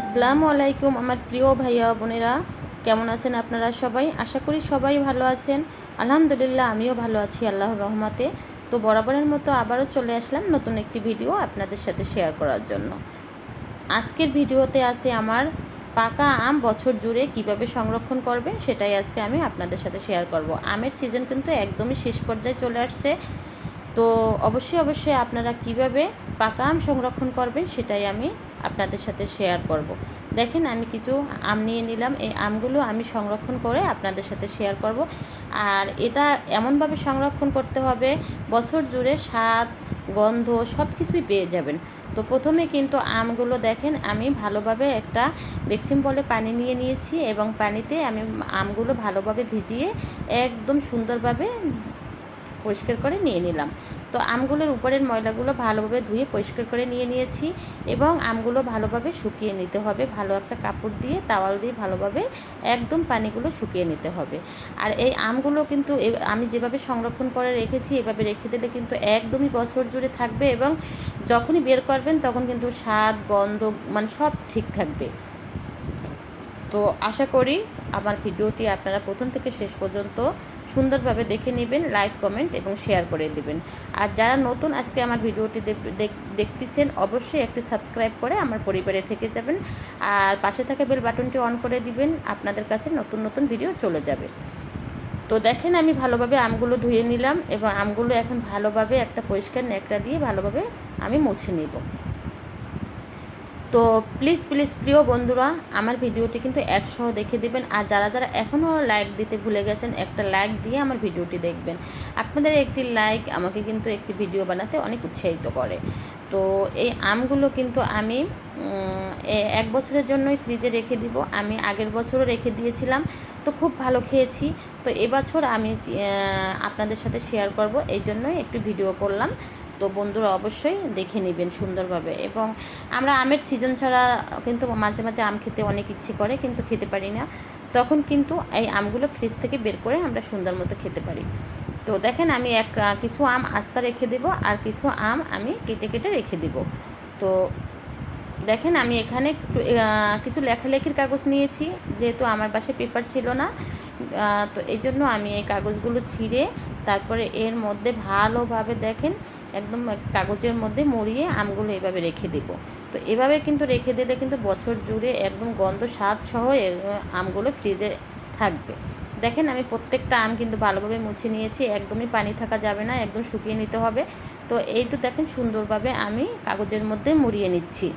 আসসালামু আলাইকুম আমার প্রিয় ভাইয়া, বোনেরা। কেমন আছেন আপনারা সবাই? আশা করি সবাই ভালো আছেন। আলহামদুলিল্লাহ, আমিও ভালো আছি আল্লাহর রহমতে। তো বরাবরের মতো আবারও চলে আসলাম নতুন একটি ভিডিও আপনাদের সাথে শেয়ার করার জন্য। আজকের ভিডিওতে আছে আমার পাকা আম বছর জুড়ে কীভাবে সংরক্ষণ করবেন, সেটাই আজকে আমি আপনাদের সাথে শেয়ার করব। আমের সিজন কিন্তু একদমই শেষ পর্যায়ে চলে আসছে। তো অবশ্যই অবশ্যই আপনারা কীভাবে পাকা আম সংরক্ষণ করবেন, সেটাই আমি আপনাদের সাথে শেয়ার করব। দেখেন আমি কিছু আম নিয়ে নিলাম। এই আমগুলো আমি সংরক্ষণ করে আপনাদের সাথে শেয়ার করব। আর এটা এমনভাবে সংরক্ষণ করতে হবে, বছর জুড়ে স্বাদ, গন্ধ সব কিছুই পেয়ে যাবেন। তো প্রথমে কিন্তু আমগুলো দেখেন, আমি ভালোভাবে একটা বেক্সিম বলে পানি নিয়ে নিয়েছি এবং পানিতে আমি আমগুলো ভালোভাবে ভিজিয়ে একদম সুন্দরভাবে পরিষ্কার করে নিয়ে নিলাম। তো আমগুলোর উপরের ময়লাগুলো ভালোভাবে ধুয়ে পরিষ্কার করে নিয়ে নিয়েছি এবং আমগুলো ভালোভাবে শুকিয়ে নিতে হবে। ভালো একটা কাপড় দিয়ে, তাওয়াল দিয়ে ভালোভাবে একদম পানিগুলো শুকিয়ে নিতে হবে। আর এই আমগুলো কিন্তু আমি যেভাবে সংরক্ষণ করে রেখেছি, এভাবে রেখে দিলে কিন্তু একদমই বছর জুড়ে থাকবে এবং যখনই বের করবেন তখন কিন্তু স্বাদ, গন্ধ মানে সব ঠিক থাকবে। তো আশা করি আমার ভিডিওটি আপনারা প্রথম থেকে শেষ পর্যন্ত সুন্দরভাবে দেখে নেবেন লাইক কমেন্ট এবং শেয়ার করে দেবেন। আর যারা নতুন আজকে আমার ভিডিওটি দেখতেছেন, অবশ্যই একটি সাবস্ক্রাইব করে আমার পরিবারে থেকে যাবেন। আর পাশে থাকা বেল বাটনটি অন করে দিবেন, আপনাদের কাছে নতুন নতুন ভিডিও চলে যাবে। তো দেখেন আমি ভালোভাবে আমগুলো ধুয়ে নিলাম এবং আমগুলো এখন ভালোভাবে একটা পরিষ্কার ন্যাকড়া দিয়ে ভালোভাবে আমি মুছে নেব। তো প্লিজ প্লিজ প্রিয় বন্ধুরা, আমার ভিডিওটি কিন্তু অ্যাডসহ দেখে দেবেন। আর যারা যারা এখনও লাইক দিতে ভুলে গেছেন, একটা লাইক দিয়ে আমার ভিডিওটি দেখবেন। আপনাদের একটি লাইক আমাকে কিন্তু একটি ভিডিও বানাতে অনেক উৎসাহিত করে। তো এই আমগুলো কিন্তু আমি এক বছরের জন্যই ফ্রিজে রেখে দিব। আমি আগের বছরও রেখে দিয়েছিলাম। তো খুব ভালো খেয়েছি। তো এবছর আমি আপনাদের সাথে শেয়ার করব। এই জন্যই একটু ভিডিও করলাম। তো বন্ধুরা অবশ্যই দেখে নেবেন সুন্দরভাবে। এবং আমরা আমের সিজন ছাড়া কিন্তু মাঝে মাঝে আম খেতে অনেক ইচ্ছে করে, কিন্তু খেতে পারি না। তখন কিন্তু এই আমগুলো ফ্রিজ থেকে বের করে আমরা সুন্দর মতো খেতে পারি। তো দেখেন আমি এক, কিছু আম আস্তা রেখে দেব আর কিছু আম আমি কেটে কেটে রেখে দেব। তো দেখেন আমি এখানে কিছু লেখালেখির কাগজ নিয়েছি, যেহেতু আমার পাশে পেপার ছিল না। তো এই জন্য আমি এই কাগজগুলো ছিঁড়ে তারপরে এর মধ্যে ভালোভাবে দেখেন, একদম কাগজের মধ্যে মরিয়ে আমগুলো এভাবে রেখে দেব। তো এভাবে কিন্তু রেখে দিলে কিন্তু বছর জুড়ে একদম গন্ধ স্বাদ সহ আমগুলো ফ্রিজে থাকবে। দেখেন আমি প্রত্যেকটা আম কিন্তু ভালোভাবে মুছে নিয়েছি, একদমই পানি থাকা যাবে না, একদম শুকিয়ে নিতে হবে। তো এই তো দেখেন সুন্দরভাবে আমি কাগজের মধ্যে মুড়িয়ে নিচ্ছি।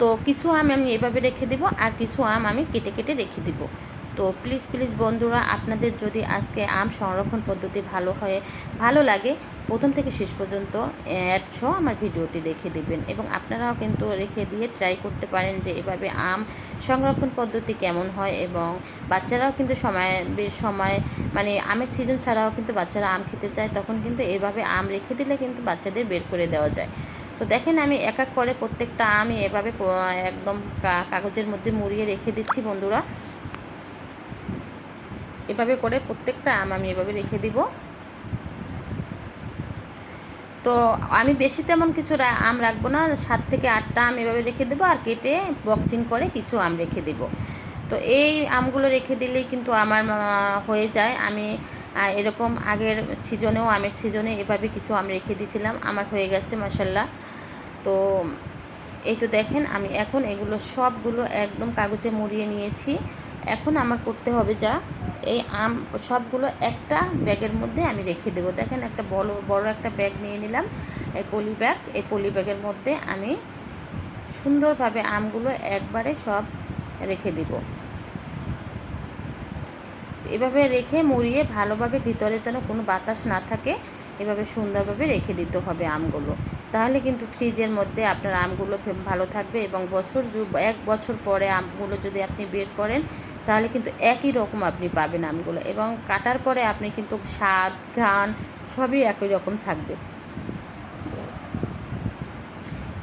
তো কিছু আম আমি এভাবে রেখে দেবো আর কিছু আম আমি কেটে কেটে রেখে দেবো। তো প্লিজ প্লিজ বন্ধুরা, আপনাদের যদি আজকে আম সংরক্ষণ পদ্ধতি ভালো হয়, ভালো লাগে, প্রথম থেকে শেষ পর্যন্ত অ্যাড সহ আমার ভিডিওটি দেখে দিবেন এবং আপনারাও কিন্তু রেখে দিয়ে ট্রাই করতে পারেন যে এভাবে আম সংরক্ষণ পদ্ধতি কেমন হয় এবং বাচ্চারাও কিন্তু সময় সময় মানে আমের সিজন ছাড়াও কিন্তু বাচ্চারা আম খেতে চায়, তখন কিন্তু এভাবে আম রেখে দিলে কিন্তু বাচ্চাদের বের করে দেওয়া যায়। তো দেখেন আমি এক এক করে প্রত্যেকটা আমি এভাবে একদম কাগজের মধ্যে মুড়িয়ে রেখে দিচ্ছি বন্ধুরা। এভাবে করে প্রত্যেকটা আম আমি এভাবে রেখে দিব। তো আমি বেশি তেমন কিছু আম রাখব না, সাত থেকে আটটা আম এভাবে রেখে দেবো আর কেটে বক্সিং করে কিছু আম রেখে দেবো। তো এই আমগুলো রেখে দিলেই কিন্তু আমার হয়ে যায়। আমি এরকম আগের সিজনেও, আমের সিজনে এভাবে কিছু আম রেখে দিয়েছিলাম। আমার হয়ে গেছে মাসাল্লাহ তো এই তো দেখেন, আমি এখন এগুলো সবগুলো একদম কাগজে মুড়িয়ে নিয়েছি। এখন আমার করতে হবে যা, এই আম সবগুলো একটা ব্যাগের মধ্যে আমি রেখে দেবো। দেখেন একটা বড় বড় একটা ব্যাগ নিয়ে নিলাম, এই পলি ব্যাগ। এই পলি ব্যাগের মধ্যে আমি সুন্দরভাবে আমগুলো একবারে সব রেখে দেব। এভাবে রেখে মুড়িয়ে ভালোভাবে ভিতরে যেন কোনো বাতাস না থাকে, এভাবে সুন্দরভাবে রেখে দিতে হবে আমগুলো। তাহলে কিন্তু ফ্রিজের মধ্যে আপনার আমগুলো ভালো থাকবে এবং বছর এক বছর পরে আমগুলো যদি আপনি বের করেন, তাহলে কিন্তু একই রকম আপনি পাবেন আমগুলো এবং কাটার পরে আপনি কিন্তু স্বাদ, ঘ্রাণ সবই একই রকম থাকবে।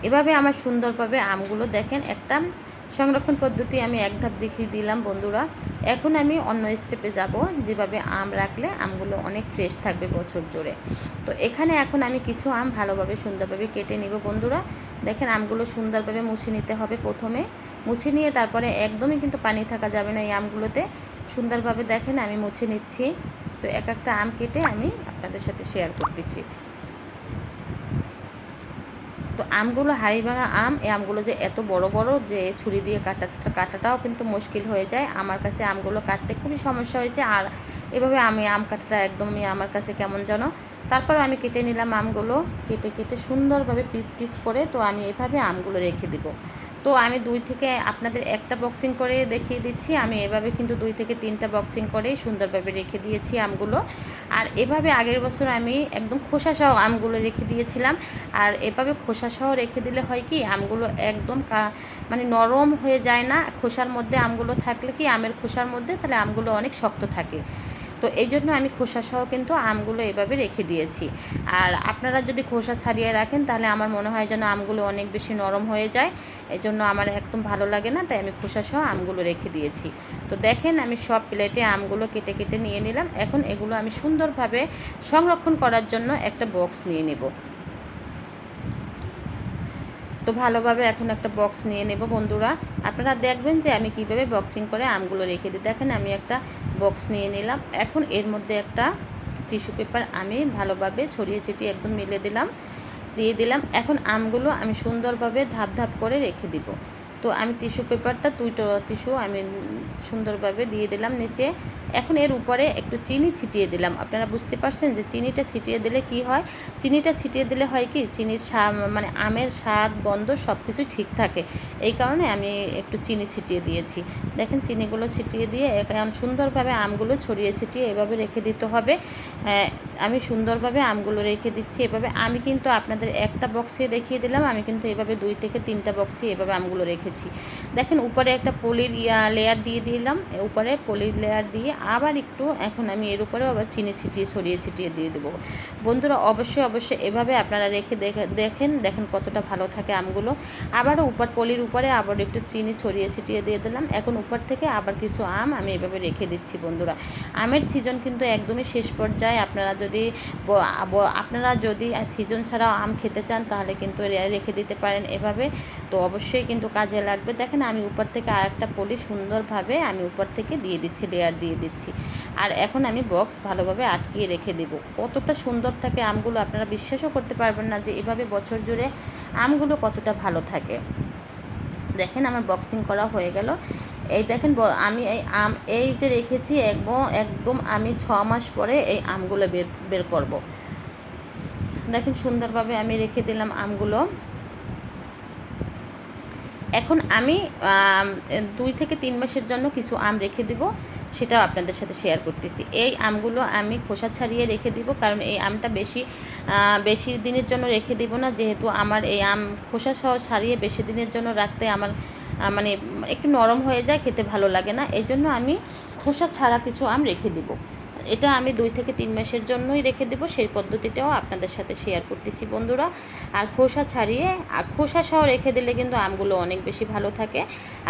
এভাবে আমার সুন্দরভাবে আমগুলো দেখেন, একটা সংরক্ষণ পদ্ধতি আমি এক ধাপ দেখিয়ে দিলাম, বন্ধুরা। এখন আমি অন্য স্টেপে যাব, যেভাবে আম রাখলে আমগুলো অনেক ফ্রেশ থাকবে বছর জুড়ে। তো এখানে এখন আমি কিছু আম ভালোভাবে, সুন্দরভাবে কেটে নিব, বন্ধুরা। দেখেন, আমগুলো সুন্দরভাবে মুছে নিতে হবে প্রথমে। মুছে নিয়ে তারপরে একদমই কিন্তু পানি থাকা যাবে না এই আমগুলোতে। সুন্দরভাবে দেখেন, আমি মুছে নিচ্ছি। তো এক একটা আম কেটে আমি আপনাদের সাথে শেয়ার করতেছি। তো আমগুলো হাড়ি ভাঙা আম, এই আমগুলো যে এত বড় বড় যে ছুরি দিয়ে কাটা, কাটাটাও কিন্তু মুশকিল হয়ে যায়। আমার কাছে আমগুলো কাটতে খুবই সমস্যা হয়েছে আর এভাবে আমি আম কাটাটা একদমই আমার কাছে কেমন যেন। তারপর আমি কেটে নিলাম আমগুলো। কেটে কেটে সুন্দরভাবে পিস পিস করে তো আমি এভাবে আমগুলো রেখে দিব। তো আমি দুই থেকে আপনাদের একটা বক্সিং করে দেখিয়ে দিচ্ছি। আমি এভাবে কিন্তু দুই থেকে তিনটা বক্সিং করেই সুন্দরভাবে রেখে দিয়েছি আমগুলো। আর এভাবে আগের বছর আমি একদম খোসাসহ আমগুলো রেখে দিয়েছিলাম। আর এভাবে খোসাসহ রেখে দিলে হয় কি, আমগুলো একদম মানে নরম হয়ে যায় না। খোসার মধ্যে আমগুলো থাকলে কি, আমের খোসার মধ্যে তাহলে আমগুলো অনেক শক্ত থাকে। তো এই জন্য আমি খোসাসহ কিন্তু আমগুলো এভাবে রেখে দিয়েছি। আর আপনারা যদি খোসা ছাড়িয়ে রাখেন, তাহলে আমার মনে হয় যেন আমগুলো অনেক বেশি নরম হয়ে যায়। এই জন্য আমার একদম ভালো লাগে না, তাই আমি খোসাসহ আমগুলো রেখে দিয়েছি। তো দেখেন, আমি সব প্লেটে আমগুলো কেটে কেটে নিয়ে নিলাম। এখন এগুলো আমি সুন্দরভাবে সংরক্ষণ করার জন্য একটা বক্স নিয়ে নেব। তো ভালোভাবে এখন একটা বক্স নিয়ে নেব বন্ধুরা। আপনারা দেখবেন যে আমি কীভাবে বক্সিং করে আমগুলো রেখে দিই। দেখেন আমি একটা বক্স নিয়ে নিলাম। এখন এর মধ্যে একটা টিস্যু পেপার আমি ভালোভাবে ছড়িয়ে ছিটিয়ে একদম মিলে দিলাম, দিয়ে দিলাম। এখন আমগুলো আমি সুন্দরভাবে ধাপ ধাপ করে রেখে দিব। তো আমি টিস্যু পেপারটা দুইটো টিস্যু আমি সুন্দরভাবে দিয়ে দিলাম নিচে। এখন এর উপরে একটু চিনি ছিটিয়ে দিলাম। আপনারা বুঝতে পারছেন যে চিনিটা ছিটিয়ে দিলে কি হয়? চিনিটা ছিটিয়ে দিলে হয় কি? চিনির মানে আমের স্বাদ, গন্ধ সব কিছু ঠিক থাকে। এই কারণে আমি একটু চিনি ছিটিয়ে দিয়েছি। দেখেন চিনিগুলো ছিটিয়ে দিয়ে এখন সুন্দরভাবে আমগুলো ছড়িয়ে ছিটিয়ে এভাবে রেখে দিতে হবে। আমি সুন্দরভাবে আমগুলো রেখে দিচ্ছি এভাবে। আমি কিন্তু আপনাদের একটা বক্সে দেখিয়ে দিলাম, আমি কিন্তু এভাবে দুই থেকে তিনটা বক্সে এভাবে আমগুলো রেখেছি। দেখেন, উপরে একটা পলির লেয়ার দিয়ে দিলাম উপরে পলির লেয়ার দিয়ে আবার একটু, এখন আমি এর উপরেও আবার চিনি ছিটিয়ে, ছড়িয়ে ছিটিয়ে দিয়ে দেবো। বন্ধুরা, অবশ্যই অবশ্যই এভাবে আপনারা রেখে দেখেন দেখেন কতটা ভালো থাকে আমগুলো। আবারও উপর, পলির উপরে আবার একটু চিনি ছড়িয়ে ছিটিয়ে দিয়ে দিলাম। এখন উপর থেকে আবার কিছু আম আমি এভাবে রেখে দিচ্ছি বন্ধুরা। আমের সিজন কিন্তু একদমই শেষ পর্যায়ে, আপনারা যদি আপনারা যদি সিজন ছাড়াও আম খেতে চান, তাহলে কিন্তু রেখে দিতে পারেন এভাবে। তো অবশ্যই কিন্তু কাজে লাগবে। দেখেন, আমি উপর থেকে আরেকটা পলি সুন্দরভাবে আমি উপর থেকে দিয়ে দিচ্ছি লেয়ার দিয়ে দিচ্ছি। আর এখন আমি বক্স ভালোভাবে আটকিয়ে রেখে দেব। কতটা সুন্দর থাকে আমগুলো, আপনারা বিশ্বাসও করতে পারবেন না যে এভাবে বছর জুড়ে আমগুলো কতটা ভালো থাকে। দেখেন, আমার বক্সিং করা হয়ে গেল। এই দেখেন আমি এই আম, এই যে রেখেছি একদম একদম আমি ছ মাস পরে এই আমগুলো বের বের করব। দেখেন সুন্দরভাবে আমি রেখে দিলাম আমগুলো। এখন আমি দুই থেকে তিন মাসের জন্য কিছু আম রেখে দিব, সেটাও আপনাদের সাথে শেয়ার করতেছি। এই আমগুলো আমি খোসা ছাড়িয়ে রেখে দিব, কারণ এই আমটা বেশি বেশি দিনের জন্য রেখে দিব না। যেহেতু আমার এই আম খোসা সহ ছাড়িয়ে বেশি দিনের জন্য রাখতে আমার মানে একটু নরম হয়ে যায়, খেতে ভালো লাগে না। এই জন্য আমি খোসা ছাড়া কিছু আম রেখে দিব। এটা আমি দুই থেকে তিন মাসের জন্যই রেখে দেবো, সেই পদ্ধতিটাও আপনাদের সাথে শেয়ার করতেছি বন্ধুরা। আর খোসা ছাড়িয়ে খোসা সহ রেখে দিলে কিন্তু আমগুলো অনেক বেশি ভালো থাকে।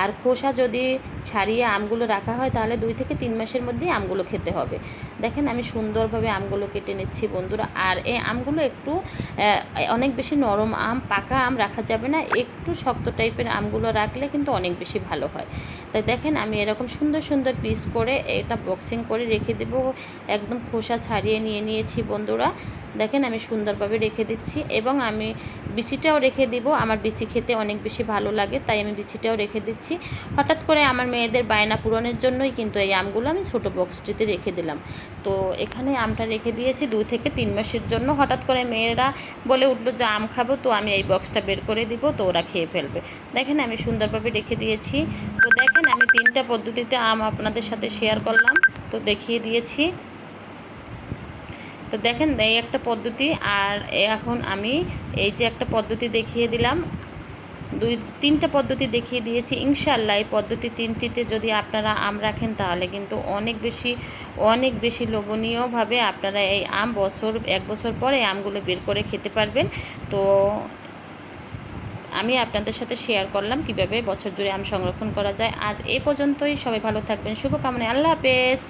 আর খোসা যদি ছাড়িয়ে আমগুলো রাখা হয়, তাহলে দুই থেকে তিন মাসের মধ্যেই আমগুলো খেতে হবে। দেখেন আমি সুন্দরভাবে আমগুলো কেটে নিচ্ছি বন্ধুরা। আর এই আমগুলো একটু অনেক বেশি নরম আম, পাকা আম রাখা যাবে না। একটু শক্ত টাইপের আমগুলো রাখলে কিন্তু অনেক বেশি ভালো হয়। তাই দেখেন আমি এরকম সুন্দর সুন্দর পিস করে এটা বক্সিং করে রেখে দেবো। একদম খোসা ছাড়িয়ে নিয়ে নিয়েছি বন্ধুরা। দেখেন আমি সুন্দরভাবে রেখে দিচ্ছি এবং আমি বিচিটাও রেখে দিব। আমার বিচি খেতে অনেক বেশি ভালো লাগে, তাই আমি বিচিটাও রেখে দিচ্ছি। হঠাৎ করে আমার মেয়েদের বায়না পূরণের জন্যই কিন্তু এই আমগুলো আমি ছোটো বক্সটিতে রেখে দিলাম। তো এখানে আমটা রেখে দিয়েছি দুই থেকে তিন মাসের জন্য। হঠাৎ করে মেয়েরা বলে উঠল, যে আম খাব, তো আমি এই বক্সটা বের করে দিব, তো ওরা খেয়ে ফেলবে। দেখেন আমি সুন্দরভাবে রেখে দিয়েছি। তো দেখেন আমি তিনটা পদ্ধতিতে আম আপনাদের সাথে শেয়ার করলাম। তো দেখিয়ে দিয়েছি। তো দেখেন এই একটা পদ্ধতি আর এখন আমি এই যে একটা পদ্ধতি দেখিয়ে দিলাম, দুই, তিনটা পদ্ধতি দেখিয়ে দিয়েছি। ইনশাল্লাহ এই পদ্ধতি তিনটিতে যদি আপনারা আম রাখেন তাহলে কিন্তু অনেক বেশি অনেক বেশি লোভনীয়ভাবে আপনারা এই আম বছর, এক বছর পরে আমগুলো বের করে খেতে পারবেন। তো আমি আপনাদের সাথে শেয়ার করলাম কীভাবে বছর জুড়ে আম সংরক্ষণ করা যায়। আজ এ পর্যন্তই। সবাই ভালো থাকবেন। শুভকামনায়। আল্লাহ হাফেজ।